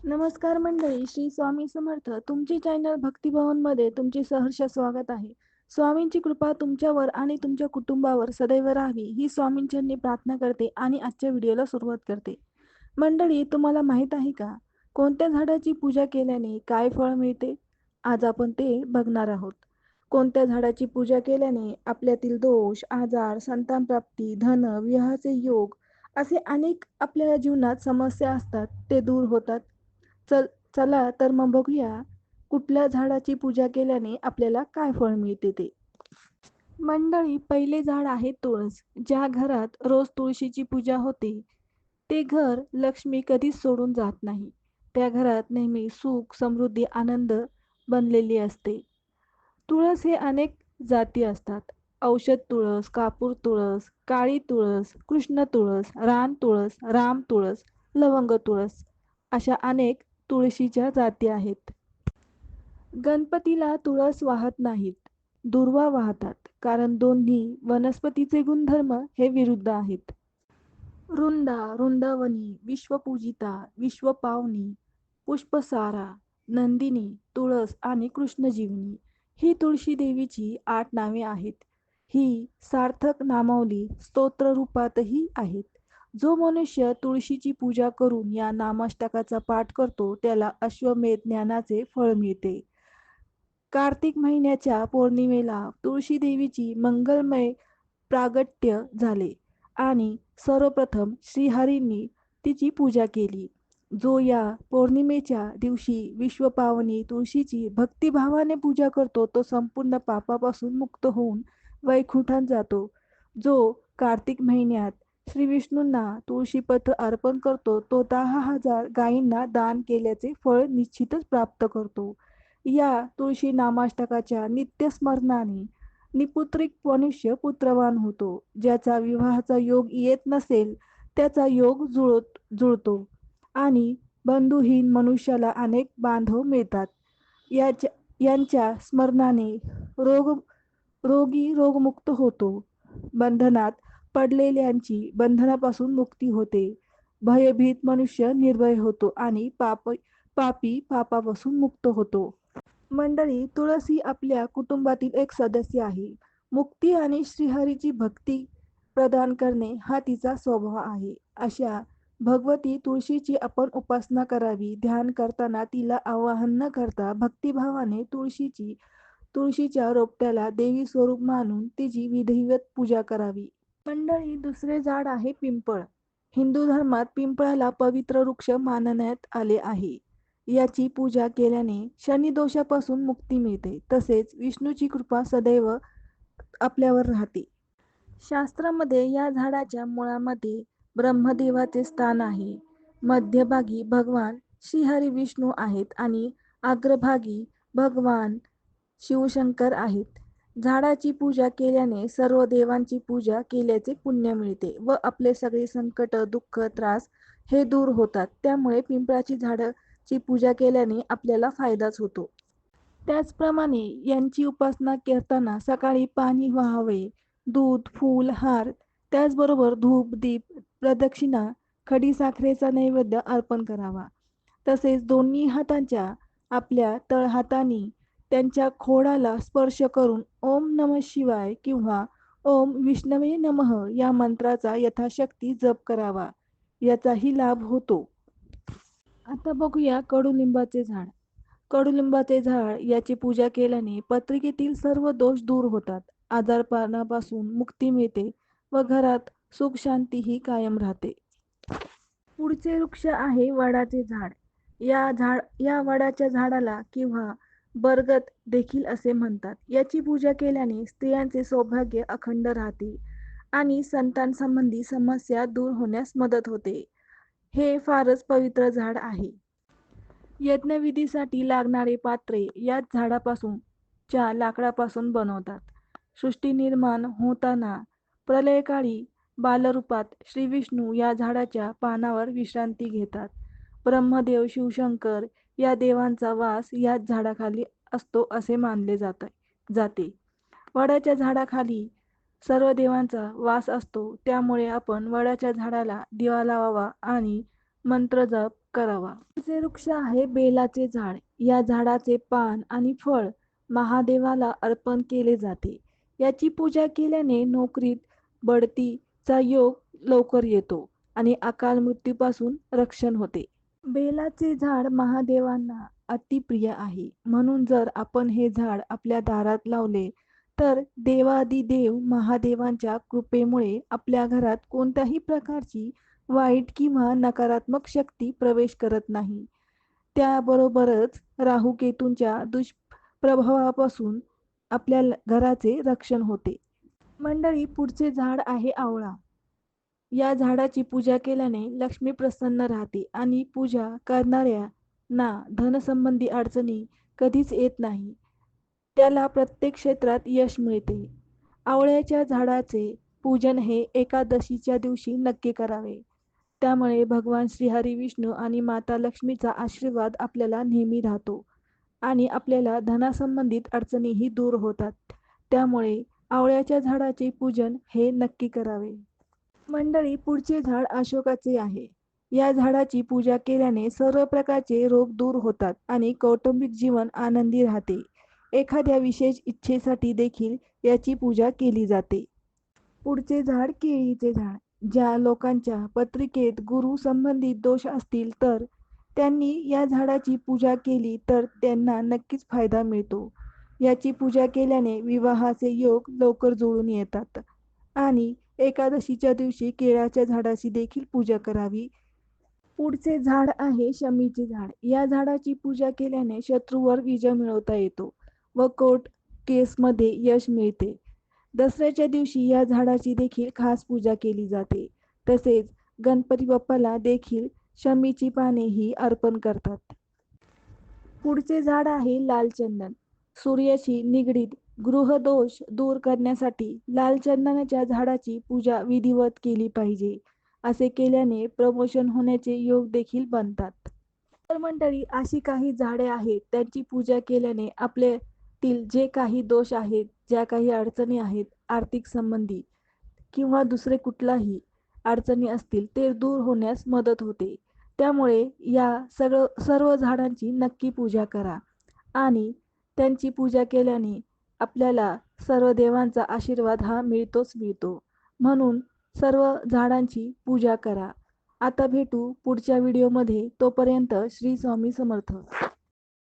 नमस्कार मंडळी श्री स्वामी समर्थ. तुमचे चॅनल भक्तिभवनमध्ये तुमचे सहर्ष स्वागत आहे. स्वामींची कृपा तुमच्यावर आणि तुमच्या कुटुंबावर सदैव राहावी ही स्वामींच्यांनी प्रार्थना करते आणि आजच्या व्हिडिओला सुरुवात करते. मंडळी तुम्हाला माहीत आहे का? कोणत्या झाडाची पूजा केल्याने काय फळ मिळते? आज आपण ते बघणार आहोत. कोणत्या झाडाची पूजा केल्याने आपल्यातील दोष आजार संतान प्राप्ती धन विवाहाचे योग असे अनेक आपल्या जीवनात समस्या असतात ते दूर होतात. चल चला तर मग बघूया कुठल्या झाडाची पूजा केल्याने आपल्याला काय फळ मिळते ते. मंडळी पहिले झाड आहे तुळस ज्या घरात रोज तुळशीची पूजा होते. ते घर लक्ष्मी कधीच सोडून जात नाही. त्या घरात नेहमी सुख समृद्धी आनंद बनलेली असते. तुळस हे अनेक जाती असतात. औषध तुळस कापूर तुळस काळी तुळस कृष्ण तुळस रान तुळस राम तुळस लवंग तुळस अशा अनेक तुळशीच्या जाती आहेत. गणपतीला तुळस वाहत नाहीत दुर्वा वाहतात कारण दोन्ही वनस्पतीचे गुणधर्म हे विरुद्ध आहेत. रुंदा रुंदावनी विश्वपूजिता विश्वपावनी पुष्पसारा नंदिनी तुळस आणि कृष्णजीवनी ही तुळशी देवीची आठ नावे आहेत. ही सार्थक नामावली स्तोत्र रूपातही आहेत. जो मनुष्य तुळशीची पूजा करून या नामाष्टकाचा पाठ करतो त्याला अश्वमेध ज्ञानाचे फळ मिळते. कार्तिक महिन्याच्या पौर्णिमेला तुळशी देवीची मंगलमय प्रागट्य झाले आणि सर्वप्रथम श्रीहरींनी तिची पूजा केली जो या पौर्णिमेच्या दिवशी विश्वपावनी तुळशीची भक्तिभावाने पूजा करतो तो संपूर्ण पापापासून मुक्त होऊन वैकुंठात जातो. जो कार्तिक महिन्यात श्री विष्णूंना तुळशीपत्र अर्पण करतो. तो दहा हजार गायींना दान केल्याचे फळ निश्चितच प्राप्त करतो. या तुळशी नामाष्टकाच्या नित्यस्मरणाने निपुत्रिक मनुष्य पुत्रवान होतो. ज्याचा विवाहाचा योग येत नसेल त्याचा योग जुळत जुळतो आणि बंधुहीन मनुष्याला अनेक बांधव मिळतात. याच्या यांच्या स्मरणाने रोग रोगी रोगमुक्त होतो. बंधनात पडलेल्यांची बंधनापासून मुक्ती होते. भयभीत मनुष्य निर्भय होतो आणि पाप पापी पापापासून मुक्त होतो. मंडळी तुळस आपल्या कुटुंबातील एक सदस्य आहे. मुक्ती आणि श्रीहरीची भक्ती प्रदान करणे हा तिचा स्वभाव आहे. अशा भगवती तुळशीची आपण उपासना करावी. ध्यान करताना तिला आवाहन न करता भक्तिभावाने तुळशीची तुळशीच्या रोपट्याला देवी स्वरूप मानून तिची विधिवत पूजा करावी. मंडळी दुसरे झाड आहे पिंपळ. हिंदू धर्मात पिंपळाला पवित्र वृक्ष मानण्यात आले आहे. याची पूजा केल्याने शनी दोषापासून मुक्ती मिळते. तसेच विष्णूची कृपा सदैव आपल्यावर राहते. शास्त्रामध्ये या झाडाच्या मुळामध्ये ब्रह्मदेवाचे स्थान आहे. मध्यभागी भगवान श्रीहरी विष्णू आहेत आणि अग्रभागी भगवान शिवशंकर आहेत. झाडाची पूजा केल्याने सर्व देवांची पूजा केल्याचे पुण्य मिळते व आपले सगळे संकट दुःख त्रास हे दूर होतात. त्यामुळे पिंपळाची झाडाची पूजा केल्याने आपल्याला फायदाच होतो. त्याचप्रमाणे यांची उपासना करताना सकाळी पाणी व्हावे दूध फूल हार त्याचबरोबर धूप दीप प्रदक्षिणा खडी साखरेचा नैवेद्य अर्पण करावा. तसेच दोन्ही हातांच्या आपल्या तळहातांनी त्यांच्या खोडाला स्पर्श करून ओम नम शिवाय किंवा ओम विष्णवे नमः या मंत्राचा यथाशक्ती जप करावा. याचाही लाभ होतो. आता बघूया कडुलिंबाचे झाड. कडुलिंबाचे झाड याची पूजा केल्याने पत्रिकेतील सर्व दोष दूर होतात. आजारपणापासून मुक्ती मिळते व घरात सुख शांतीही कायम राहते. पुढचे वृक्ष आहे वडाचे झाड. या झाड या वडाच्या झाडाला किंवा बरगत देखील असे म्हणतात. याची पूजा केल्याने स्त्रियांचे सौभाग्य अखंड राहते आणि संतान संबंधी समस्या दूर होण्यास मदत होते. हे फारच पवित्र झाड आहे. यज्ञविधीसाठी लागणारे पात्रे याच झाडापासून च्या लाकडापासून बनवतात. सृष्टी निर्माण होताना प्रलयकाळी बालरूपात श्री विष्णू या झाडाच्या पानावर विश्रांती घेतात. ब्रह्मदेव शिवशंकर या देवांचा वास याच झाडाखाली असतो असे मानले जात जाते. वडाच्या झाडाखाली सर्व देवांचा वास असतो त्यामुळे आपण वडाच्या झाडाला दिवा लावावा आणि मंत्र जप करावा. जे वृक्ष आहे बेलाचे झाड या झाडाचे पान आणि फळ महादेवाला अर्पण केले जाते. याची पूजा केल्याने नोकरीत बढतीचा योग लवकर येतो आणि अकाल मृत्यूपासून रक्षण होते. बेलाचे झाड महादेवांना अतिप्रिय आहे. म्हणून जर आपण हे झाड आपल्या दारात लावले तर देवादिदेव महादेवांच्या कृपेमुळे आपल्या घरात कोणत्याही प्रकारची वाईट किंवा नकारात्मक शक्ती प्रवेश करत नाही. त्याबरोबरच राहू केतूंच्या दुष्प्रभावापासून आपल्या घराचे रक्षण होते. मंडळी पुढचे झाड आहे आवळा. या झाडाची पूजा केल्याने लक्ष्मी प्रसन्न राहते आणि पूजा करणाऱ्यांना धनसंबंधी अडचणी कधीच येत नाही. त्याला प्रत्येक क्षेत्रात यश मिळते. आवळ्याच्या झाडाचे पूजन हे एकादशीच्या दिवशी नक्की करावे. त्यामुळे भगवान श्रीहरी विष्णू आणि माता लक्ष्मीचा आशीर्वाद आपल्याला नेहमी राहतो आणि आपल्याला धनासंबंधित अडचणीही दूर होतात. त्यामुळे आवळ्याच्या झाडाचे पूजन हे नक्की करावे. मंडळी पुढचे झाड अशोकाचे आहे. या झाडाची पूजा केल्याने सर्व प्रकारचे रोग दूर होतात आणि कौटुंबिक जीवन आनंदी राहते. एखाद्या विशेष इच्छेसाठी देखील याची पूजा केली जाते. पुढचे झाड केळीचे झाड. ज्या लोकांच्या पत्रिकेत गुरु संबंधित दोष असतील तर त्यांनी या झाडाची पूजा केली तर त्यांना नक्कीच फायदा मिळतो. याची पूजा केल्याने विवाहाचे योग लवकर जुळून येतात. आणि एकादशीच्या दिवशी केळाच्या झाडाची देखील पूजा करावी. पुढचे झाड आहे शमीचे झाड. या झाडाची पूजा केल्याने शत्रूवर विजय मिळवता येतो व कोर्ट केसमध्ये यश मिळते. दसऱ्याच्या दिवशी या झाडाची देखील खास पूजा केली जाते. तसेच गणपती बाप्पाला देखील शमीची पाने ही अर्पण करतात. पुढचे झाड आहे लाल चंदन. सूर्याशी निगडीत गृहदोष दूर करण्यासाठी लाल चंदनाच्या झाडाची पूजा विधिवत केली पाहिजे. असे केल्याने प्रमोशन होण्याचे योग देखील बनतात. तर मंडळी अशी काही झाडे आहेत त्यांची पूजा केल्याने आपल्यातील जे काही दोष आहेत ज्या काही अडचणी आहेत आर्थिक संबंधी किंवा दुसरे कुठलाही अडचणी असतील ते दूर होण्यास मदत होते. त्यामुळे या सगळं सर्व झाडांची नक्की पूजा करा. आणि त्यांची पूजा केल्याने आपल्याला सर्व देवांचा आशीर्वाद हा मिळतोच मिळतो. म्हणून सर्व झाडांची पूजा करा. आता भेटू पुढच्या व्हिडिओमध्ये तोपर्यंत श्री स्वामी समर्थ.